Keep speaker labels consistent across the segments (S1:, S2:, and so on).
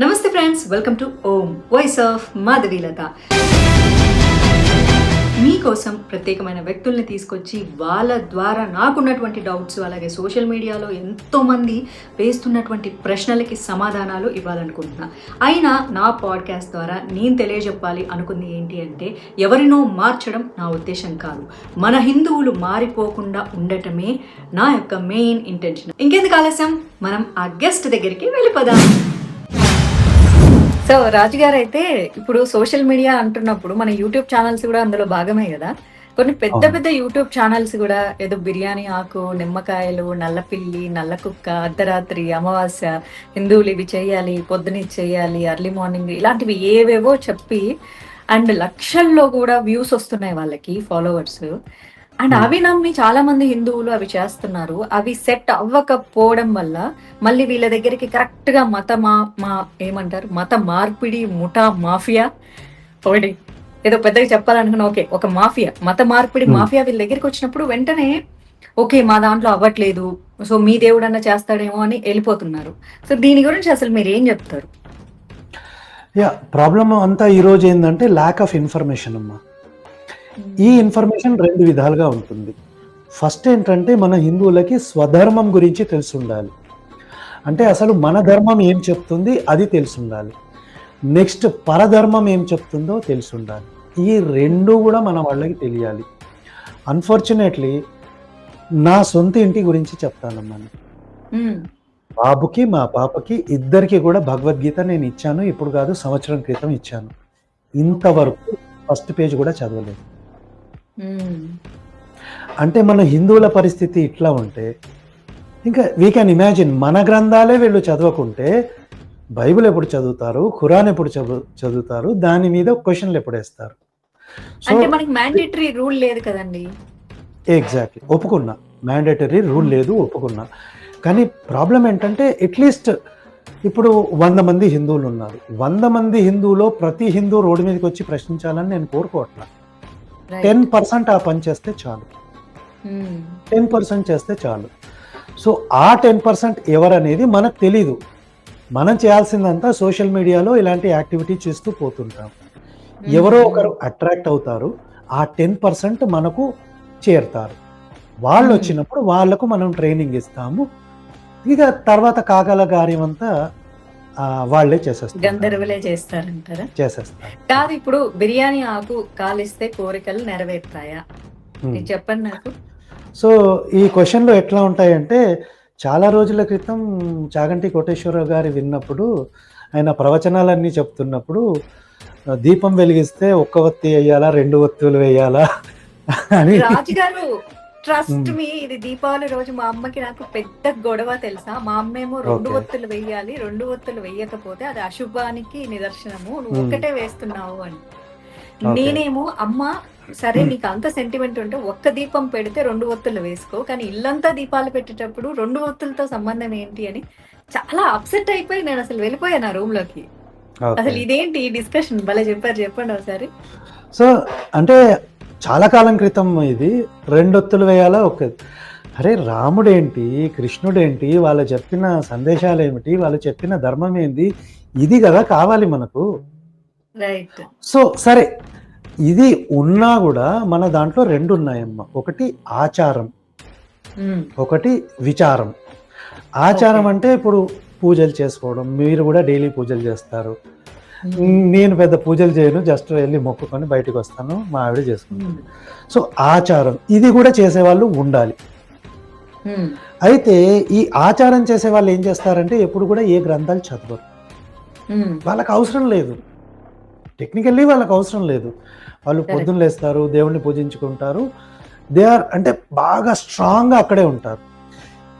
S1: నమస్తే friends welcome to Om voice of Madhavilatha మీకోసం ప్రత్యేకమైన వ్యక్తుల్ని తీసుకొచ్చి వాళ్ళ ద్వారా నాకున్నటువంటి డౌట్స్ అలాగే సోషల్ మీడియాలో ఎంతోమంది వేస్తున్నటువంటి ప్రశ్నలకి సమాధానాలు ఇవ్వాలనుకుంటున్నా. అయినా నా పాడ్కాస్ట్ ద్వారా నేను తెలియజెప్పాలి అనుకుంది ఏంటి అంటే ఎవరినో మార్చడం నా ఉద్దేశం కాదు. మన హిందువులు మారిపోకుండా ఉండటమే నా యొక్క మెయిన్ ఇంటెన్షన్ ఇంకెందుకు ఆలస్యం? మనం ఆ గెస్ట్ దగ్గరికి వెళ్ళిపోదాం. సో రాజు గారు అయితే ఇప్పుడు సోషల్ మీడియా అంటున్నప్పుడు మన యూట్యూబ్ ఛానల్స్ కూడా అందులో భాగమే కదా కొన్ని పెద్ద. పెద్ద యూట్యూబ్ ఛానల్స్ కూడా ఏదో బిర్యానీ ఆకు నిమ్మకాయలు నల్లపిల్లి నల్ల కుక్క అర్ధరాత్రి అమావాస్య హిందువులు ఇవి చేయాలి పొద్దున చేయాలి ఎర్లీ మార్నింగ్ ఇలాంటివి ఏవేవో చెప్పి అండ్ లక్షల్లో కూడా వ్యూస్ వస్తున్నాయి వాళ్ళకి ఫాలోవర్స్ అండ్
S2: Hmm.
S1: అవి నమ్మి చాలా మంది హిందువులు అవి చేస్తున్నారు. అవి సెట్ అవ్వకపోవడం వల్ల మళ్ళీ వీళ్ళ దగ్గరికి కరెక్ట్గా మత మా మా ఏమంటారు? మత మార్పిడి ముఠా మాఫియా. ఒకటి ఏదో పెద్దగా చెప్పాలనుకున్నా ఓకే ఒక మాఫియా. మత మార్పిడి
S2: Hmm.
S1: మాఫియా వీళ్ళ దగ్గరికి వచ్చినప్పుడు వెంటనే ఓకే మా దాంట్లో అవ్వట్లేదు. సో మీ దేవుడు అన్న చేస్తాడేమో అని వెళ్ళిపోతున్నారు. సో దీని గురించి అసలు మీరు ఏం చెప్తారు?
S2: యా ప్రాబ్లం అంతా ఈ రోజు ఏంటంటే ల్యాక్ ఆఫ్ ఇన్ఫర్మేషన్ అమ్మా. ఈ ఇన్ఫర్మేషన్ రెండు విధాలుగా ఉంటుంది. ఫస్ట్ ఏంటంటే మన హిందువులకి స్వధర్మం గురించి తెలిసి ఉండాలి అంటే అసలు మన ధర్మం ఏం చెప్తుంది అది తెలిసి ఉండాలి నెక్స్ట్ పరధర్మం ఏం చెప్తుందో తెలిసి ఉండాలి ఈ రెండు కూడా మన వాళ్ళకి తెలియాలి. అన్ఫార్చునేట్లీ నా సొంత ఇంటి గురించి చెప్తానమ్మా. బాబుకి మా పాపకి ఇద్దరికి కూడా భగవద్గీత నేను ఇచ్చాను. ఇప్పుడు కాదు సంవత్సరం క్రితం ఇచ్చాను. ఇంతవరకు ఫస్ట్ పేజ్ కూడా చదవలేదు. అంటే మన హిందువుల పరిస్థితి ఇట్లా ఉంటే ఇంకా వీ కెన్ ఇమాజిన్ మన గ్రంథాలే వీళ్ళు చదవకుంటే బైబిల్ ఎప్పుడు చదువుతారు ఖురాన్ ఎప్పుడు చదువు చదువుతారు దాని మీద క్వశ్చన్లు ఎప్పుడు వేస్తారు?
S1: అంటే మనకి మ్యాండేటరీ రూల్ లేదు కదండి.
S2: ఎగ్జాక్ట్లీ ఒప్పుకున్నా. మ్యాండేటరీ రూల్ లేదు ఒప్పుకున్నా. కానీ ప్రాబ్లం ఏంటంటే అట్లీస్ట్ ఇప్పుడు వంద మంది హిందువులు ఉన్నారు. వంద మంది హిందువులో ప్రతి హిందూ రోడ్డు మీదకి వచ్చి ప్రశ్నించాలని నేను కోరుకోవట్లా. టెన్ పర్సెంట్ ఆ పని చేస్తే చాలు.
S1: Hmm.
S2: టెన్ పర్సెంట్ చేస్తే చాలు. సో ఆ టెన్ పర్సెంట్ ఎవరనేది మనకు తెలీదు. మనం చేయాల్సిందంతా సోషల్ మీడియాలో ఇలాంటి యాక్టివిటీ చేస్తూ పోతుంటాం. ఎవరో ఒకరు అట్రాక్ట్ అవుతారు. ఆ టెన్ పర్సెంట్ మనకు చేరుతారు. వాళ్ళు
S1: Hmm.
S2: వచ్చినప్పుడు వాళ్ళకు మనం ట్రైనింగ్ ఇస్తాము. ఇక తర్వాత కాగల కార్యం అంతా ఆ, వాళ్ళే చేసేస్తారు
S1: గంధర్వులే చేస్తారంటారా?
S2: చేసేస్తారు.
S1: కాదు ఇప్పుడు బిర్యానీ ఆకు కాలిస్తే కోరికలు నెరవేరుతాయా? చెప్పండి నాకు.
S2: సో ఈ క్వశ్చన్లు ఎట్లా ఉంటాయంటే చాలా రోజుల క్రితం చాగంటి కోటేశ్వరరావు గారి విన్నప్పుడు ఆయన ప్రవచనాలన్నీ చెప్తున్నప్పుడు దీపం వెలిగిస్తే ఒక్క ఒత్తి వేయాలా రెండు ఒత్తులు వేయాలా అని
S1: రాజుగారు ట్రస్ట్
S2: Hmm.
S1: మీ ఇది దీపావళి రోజు మా అమ్మకి నాకు పెద్ద గొడవ తెలుసా మా అమ్మేమో రెండు. ఒత్తులు వెయ్యాలి రెండు ఒత్తులు వెయ్యకపోతే అది అశుభానికి నిదర్శనము నువ్వు
S2: Hmm.
S1: ఒక్కటే వేస్తున్నావు అని. నేనేమో అమ్మ సరే
S2: Hmm.
S1: నీకు అంత సెంటిమెంట్ ఉంటే ఒక్క దీపం పెడితే రెండు ఒత్తులు వేసుకో కానీ ఇల్లంతా దీపాలు పెట్టేటప్పుడు రెండు ఒత్తులతో సంబంధం ఏంటి అని చాలా అప్సెట్ అయిపోయి నేను అసలు వెళ్ళిపోయాను ఆ రూమ్లోకి అసలు. ఇదేంటి ఈ డిస్కషన్ భలే చెప్పారు చెప్పండి ఒకసారి
S2: సో అంటే చాలా కాలం క్రితం ఇది. రెండొత్తులు వేయాలా? ఒక అరే రాముడేంటి? కృష్ణుడేంటి? వాళ్ళు చెప్పిన సందేశాలు ఏమిటి వాళ్ళు చెప్పిన ధర్మం ఏంది ఇది కదా కావాలి మనకు. సో సరే. ఇది ఉన్నా కూడా మన దాంట్లో రెండు ఉన్నాయమ్మా ఒకటి ఆచారం. ఒకటి విచారం. ఆచారం. అంటే ఇప్పుడు పూజలు చేసుకోవడం. మీరు కూడా డైలీ పూజలు చేస్తారు. నేను పెద్ద పూజలు చేయను జస్ట్ వెళ్ళి మొక్కుకొని బయటకు వస్తాను మా ఆవిడ చేసుకుంటాను సో ఆచారం ఇది కూడా చేసేవాళ్ళు ఉండాలి. అయితే ఈ ఆచారం చేసే వాళ్ళు ఏం చేస్తారంటే ఎప్పుడు కూడా ఏ గ్రంథాలు చదవరు. వాళ్ళకి అవసరం లేదు. టెక్నికల్లీ వాళ్ళకి అవసరం లేదు. వాళ్ళు. పొద్దున్న లేస్తారు దేవుణ్ణి పూజించుకుంటారు. దే ఆర్ అంటే బాగా స్ట్రాంగ్గా అక్కడే ఉంటారు.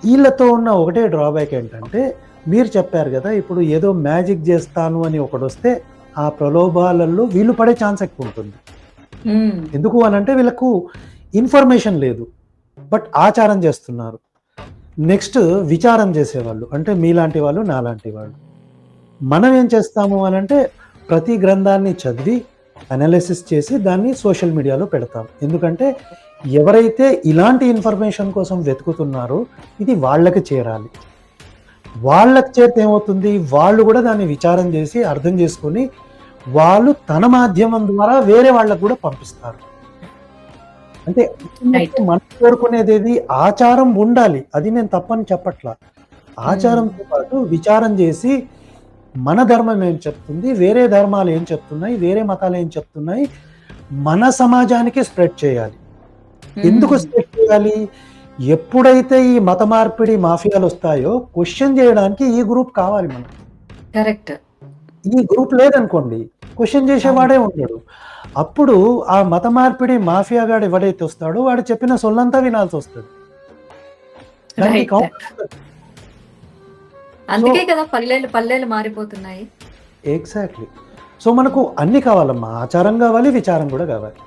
S2: వీళ్ళతో ఉన్న ఒకటే డ్రాబ్యాక్ ఏంటంటే మీరు చెప్పారు కదా ఇప్పుడు ఏదో మ్యాజిక్ చేస్తాను అని ఒకడు వస్తే ఆ ప్రలోభాలలో వీళ్ళు పడే ఛాన్స్ ఎక్కువ ఉంటుంది. ఎందుకు అని అంటే వీళ్ళకు ఇన్ఫర్మేషన్ లేదు. బట్ ఆచారం చేస్తున్నారు. నెక్స్ట్ విచారం చేసేవాళ్ళు అంటే మీలాంటి వాళ్ళు నాలాంటి వాళ్ళు. మనం ఏం చేస్తాము అని అంటే ప్రతి గ్రంథాన్ని చదివి అనాలిసిస్ చేసి దాన్ని సోషల్ మీడియాలో పెడతాం. ఎందుకంటే ఎవరైతే ఇలాంటి ఇన్ఫర్మేషన్ కోసం వెతుకుతున్నారో ఇది వాళ్ళకి చేరాలి. వాళ్ళకి చేరితే ఏమవుతుంది? వాళ్ళు కూడా దాన్ని విచారం చేసి అర్థం చేసుకొని వాళ్ళు తన మాధ్యమం ద్వారా వేరే వాళ్ళకు కూడా పంపిస్తారు. అంటే. మనం కోరుకునేది ఏది ఆచారం ఉండాలి. అది నేను తప్పని చెప్పట్లా. ఆచారంతో పాటు విచారం చేసి మన ధర్మం ఏం చెప్తుంది? వేరే ధర్మాలు ఏం చెప్తున్నాయి? వేరే మతాలు ఏం చెప్తున్నాయి? మన సమాజానికి స్ప్రెడ్ చేయాలి. ఎందుకు స్ప్రెడ్ చేయాలి? ఎప్పుడైతే ఈ మత మార్పిడి మాఫియాలు వస్తాయో క్వశ్చన్ చేయడానికి ఈ గ్రూప్ కావాలి మనకు
S1: కరెక్ట్.
S2: ఈ గ్రూప్ లేదనుకోండి క్వశ్చన్ చేసేవాడే ఉండడు. అప్పుడు ఆ మత మార్పిడి మాఫియా గాడు ఎవడైతే వస్తాడో వాడు చెప్పిన సొల్లంతా వినాల్సి వస్తుంది.
S1: అందుకే కదా పల్లెలు పల్లెలు మారిపోతున్నాయి.
S2: ఎగ్జాక్ట్లీ సో మనకు అన్ని కావాలమ్మా. ఆచారం కావాలి విచారం కూడా కావాలి.